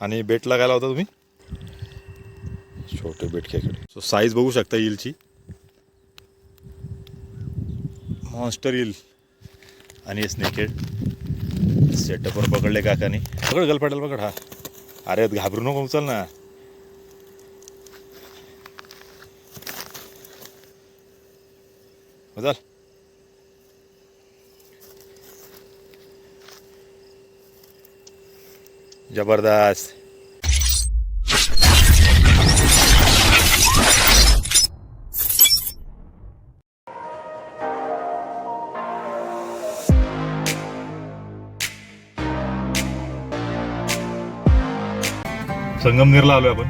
आणि बेट लागायला होता तुम्ही? छोटे बेट खेकडे सो साईज बघू शकता येईलची. मॉन्स्टर येईल. आणि स्नेकेड सेटअपवर पकडले काकानी. पकड गलपाटेल पकड हा. अरे घाबरू नको उचल ना. चल. जबरदस्त संगमनेरला आलोय आपण.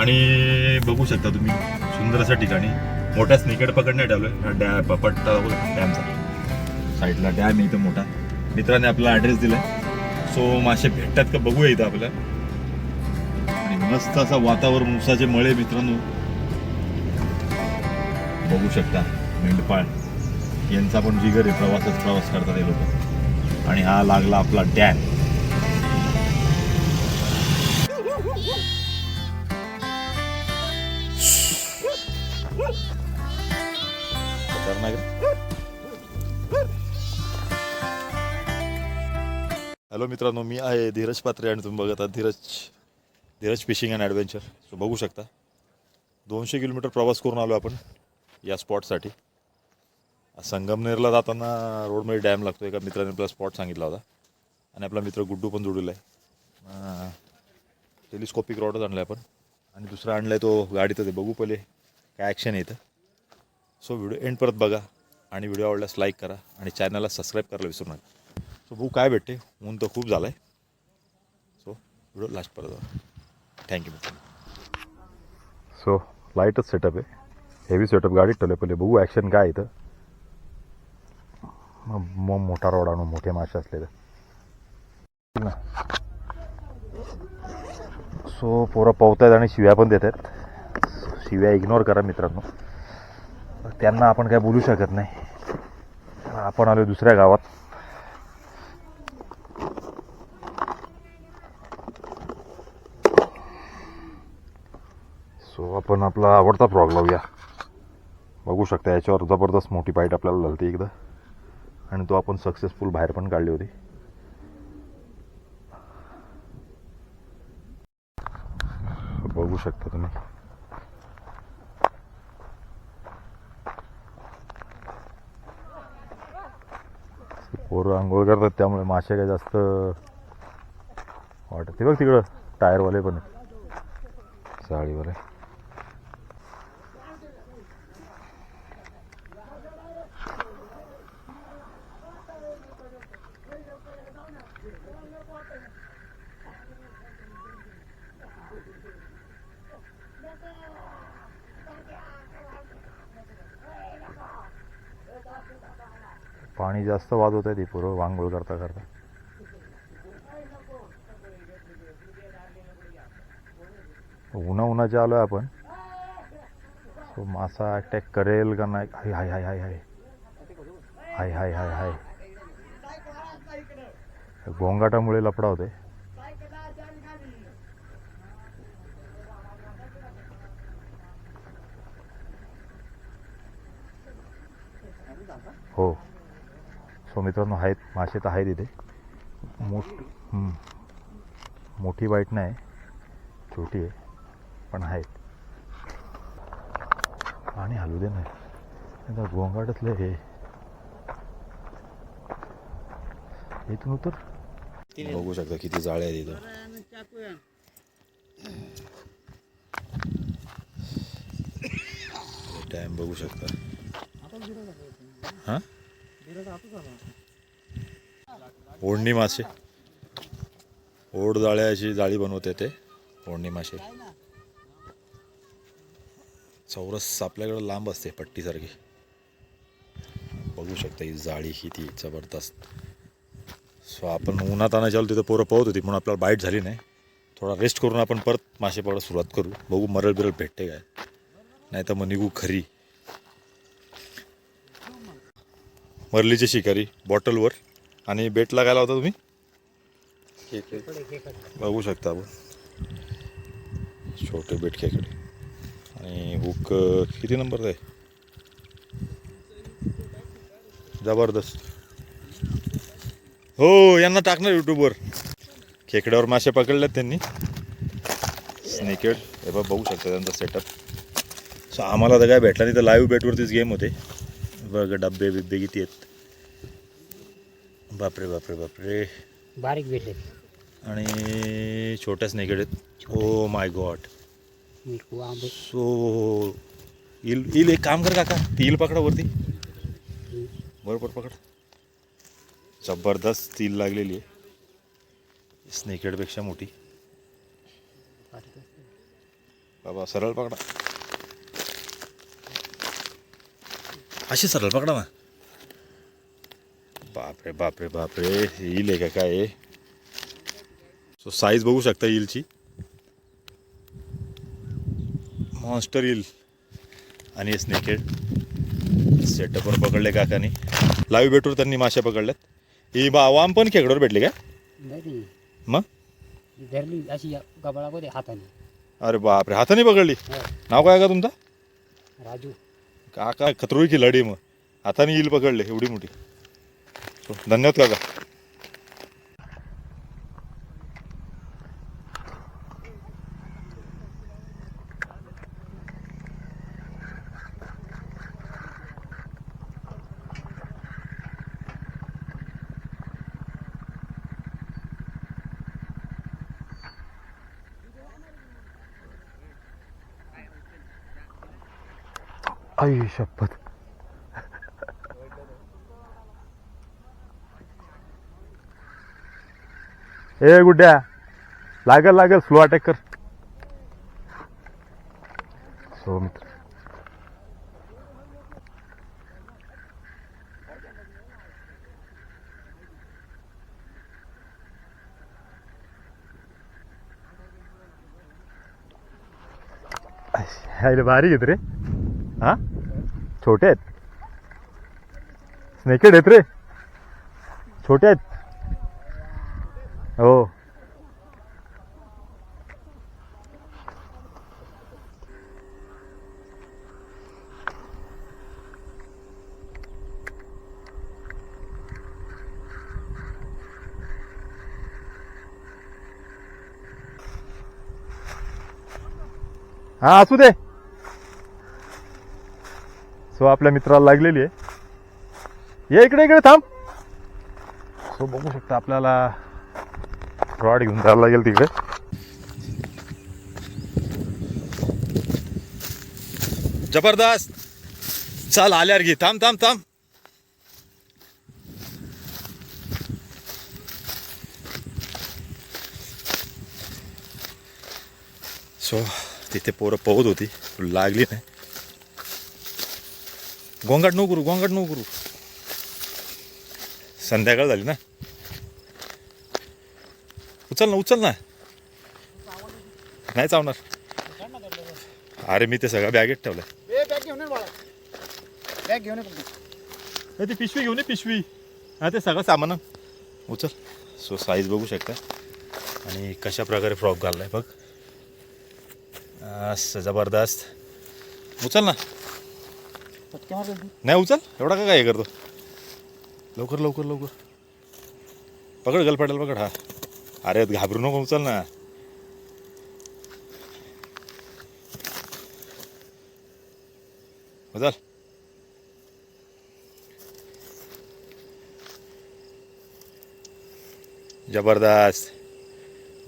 आणि बघू शकता तुम्ही सुंदर असं ठिकाणी मोठ्या स्निकेट पकडण्यात ठेवलोय हा डॅ पट्टा डॅमचा. साईडला डॅम इथं मोठा. मित्राने आपला ॲड्रेस दिलाय. सो मासे भेटतात का बघूया इथं आपल्या. आणि मस्त असं वातावरण उसाचे मळे मित्रांनो. बघू शकता मेंढपाळ. यांचा पण जिगर आहे प्रवासात प्रवास करतात हे लोक. आणि हा लागला आपला डॅम. हॅलो मित्रांनो मी आहे धीरज पात्रे आणि तुम्ही बघत आहात Dheeraj Dheeraj fishing and adventure. So बघू शकता. दोनशे किलोमीटर प्रवास करून आलो आपण या स्पॉटसाठी. संगमनेरला जाताना रोडमध्ये डॅम लागतो. एका मित्राने आपला स्पॉट सांगितला होता. आणि आपला मित्र गुड्डू पण जोडलेला आहे. टेलिस्कोपिक रॉडच आणला आहे आपण. आणि दुसरा आणला आहे तो गाडीतच ते बघू पहिले. काय ॲक्शन येतं सो व्हिडिओ एंड परत बघा. आणि व्हिडिओ आवडल्यास लाईक करा. आणि चॅनलला सबस्क्राईब करायला विसरू नका. सो भाऊ काय भेटते? ऊन तर खूप झालं आहे सो व्हिडिओ लास्ट परत thank you thank you so लाईटच setup आहे. हेवी सेटअप गाडीत ठेवले पहिले बघू ॲक्शन काय इथं. मग मग मोठा रोड आणून मोठे मासे असलेले. ना. सो पोरं पोहतायत आणि शिव्या पण देत आहेत शिव्या इग्नोर करा मित्रांनो. त्यांना आपण काय बोलू शकत नाही. आपण आलो दुसऱ्या गावात. सो आपण आपला आवडता फ्रॉग लावूया. बघू शकता याच्यावर जबरदस्त मोठी बाईट आपल्याला लागते एकदा. आणि तो आपण सक्सेसफुल बाहेर पण काढली होती. बघू शकता तुम्ही. पोरं आंघोळ करतात त्यामुळे मासे काय जास्त वाटत ते बघ तिकडं टायरवाले पण आहेत. साडीवाले. पाणी जास्त वाजवत आहे ती पूर्व वांघोळ करता करता. उन्हा उन्हाच्या आलोय आपण. सो मासा अटॅक करेल का नाही? हाय हाय हाय हाय हाय. हाय हाय हाय हाय. गोंगाटामुळे लपडा होते हो. सो मित्रांनो आहेत मासे तर आहेत इथे. मोठ मोठी वाईट नाही छोटी आहे पण आहेत. पाणी हलू दे नाही आता गोंगाटातलं हे. इथून उतर. बघू शकता किती जाळे आहेत इथं. डॅम बघू शकता. हां? ओढणी मासे ओढ जाळ्याची जाळी बनवते ते ओढणी मासे चौरस आपल्याकडं लांब असते पट्टीसारखी. बघू शकता ही जाळी किती जबरदस्त. सो आपण उन्हात आणायच्या तिथं पोरं पळत होती म्हणून आपल्याला बाईट झाली नाही. थोडा रेस्ट करून आपण परत मासे पकडायला सुरुवात करू. बघू मरळ बिरळ भेटते काय. नाही तर मग निघू खरी. मरलीचे शिकारी बॉटलवर. आणि बेट लागायला होता तुम्ही? बघू शकता आपण. छोटे बेट खेकडे. आणि हुक किती नंबर आहे? जबरदस्त. हो यांना टाकणार यूट्यूबवर. खेकड्यावर मासे पकडलेत त्यांनी. स्नेकेड हे बघ बघू शकता त्यांचा सेटअप सो आम्हाला तर काय भेटला नाही तर लाईव्ह बेटवरतीच गेम होते. बघ डब्बे बिब्बे किती आहेत? बापरे बापरे बापरे. बारीक भेटले. आणि छोट्या स्नेकेड आहेत. ओ माय गॉड सो इल इल एक काम कर काका. ती इल पकडा वरती. बरोबर पकड. जबरदस्त तील लागलेली आहे. स्नेकेडपेक्षा मोठी. बाबा सरळ पकडा. अशी सरळ पकडा ना. बापरे बापरे बापरे. येईल आहे का काय सो साईज बघू शकता येईलची. मॉन्स्टर येईल. आणि स्नेकेड सेटअपवर पकडले काकानी. लाईव्ह बेटवर त्यांनी माश्या पकडल्यात. ही बा वाम पण खेकड्यावर भेटली का? मग? धरली अशी गबाळा हाताने. अरे बापरे हाताने पकडली? हो. नाव काय का तुमचा? राजू. काका खतरोई की लढी मग हाताने येईल पकडले एवढी मोठी. धन्यवाद काका. आई शपथ. ए गुड्ड्या लागल लागल स्लो अटॅक कर. सो मित्र. भारी येत रे. हा? छोटे आहेत. स्नेकेड आहेत रे. छोटे आहेत. हो. हा असू दे. सो आपल्या मित्राला लागलेली आहे. ये इकडे इकडे थांब. सो बघू शकता आपल्याला रॉड घेऊन जायला लागेल तिकडे. जबरदस्त. चाल आल्यावर घे. थांब थांब थांब. सो तिथे पोरं पोहत होती. लागली नाही. गोंगाट नको करू गोंगाट नको करू. संध्याकाळ झाली ना. उचल ना उचल ना. नाही चावणार. अरे मी ते सगळं बॅगेत ठेवलंय. बॅग घेऊन बॅग घेऊन ती पिशवी घेऊन पिशवी. हा ते सगळं सामान. उचल. सो साईज बघू शकता. आणि कशा प्रकारे फ्रॉक घाललाय बघ. असं जबरदस्त उचल ना. नाही उचल एवढा का काय हे करतो? लवकर लवकर लवकर. पकड गलपाटेल पकड हा. अरे घाबरू नको उचल ना. उचल. जबरदस्त.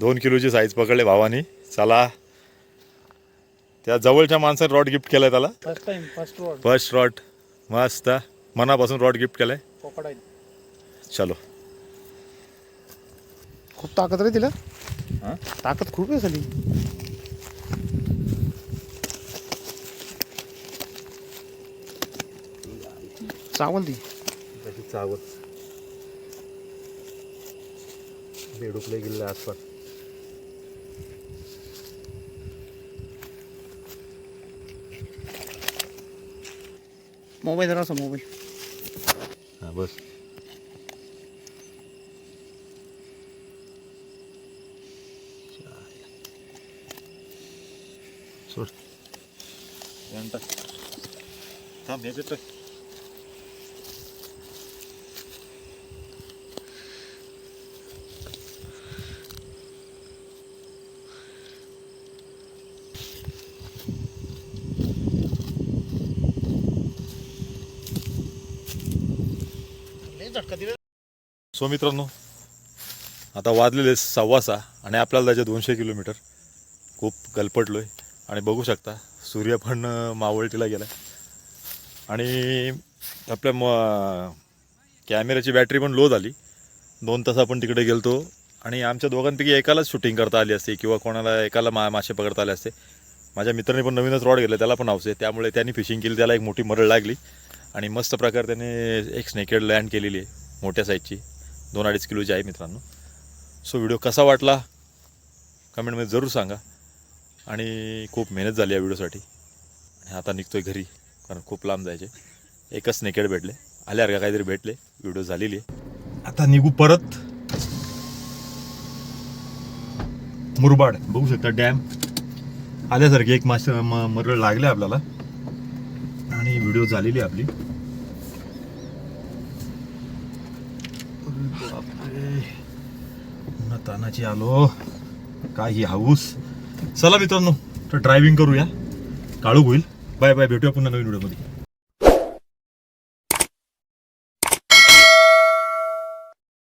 दोन किलोची साईज पकडले भावानी. चला. त्या जवळच्या माणसाने रॉड गिफ्ट केलाय त्याला. First time first road first rod मस्त. मनापासून रॉड गिफ्ट केलाय. चलो. खूप ताकद रे तिला. हा? ताकद खूप आहे झाली चावल ती त्याची चावत बेडूकले गेले आसपास. मोबाईल धरा मोबाईल हा बस सोड थांब हे झटका दिला? सो मित्रांनो आता वाजलेले सव्वा सहा आणि आपल्याला त्याच्या दोनशे किलोमीटर. खूप गलपटलो आहे आणि बघू शकता सूर्य पण मावळतीला गेलाय. आणि आपल्या म कॅमेऱ्याची बॅटरी पण लो झाली. दोन तास आपण तिकडे गेलतो. आणि आमच्या दोघांपैकी एकालाच शूटिंग करता आली असते किंवा कोणाला एकाला मा मासे पकडता आले असते. माझ्या मित्राने पण नवीनच रॉड गेले त्याला पण हौस आहे. त्यामुळे त्यांनी फिशिंग केली त्याला एक मोठी मरळ लागली. आणि मस्त प्रकारे त्याने एक स्नेकेड लँड केलेली आहे मोठ्या साईजची दोन अडीच किलोची आहे मित्रांनो. सो व्हिडिओ कसा वाटला? कमेंटमध्ये जरूर सांगा. आणि खूप मेहनत झाली या व्हिडिओसाठी आणि आता निघतोय घरी कारण खूप लांब जायचे एकच स्नेकेड भेटले. आल्यावर का काहीतरी भेटले. व्हिडिओ झालेली आहे. आता निघू परत. मुरबाड. बघू शकता डॅम. आल्यासारखे एक मासे मरळ लागले आपल्याला. व्हिडिओ झालेली आहे आपली. तानाची आलो. काय ही हाऊस. चला मित्रांनो तर ड्रायव्हिंग करूया. काळू होईल. बाय बाय भेटूया पुन्हा नवीन व्हिडिओमध्ये.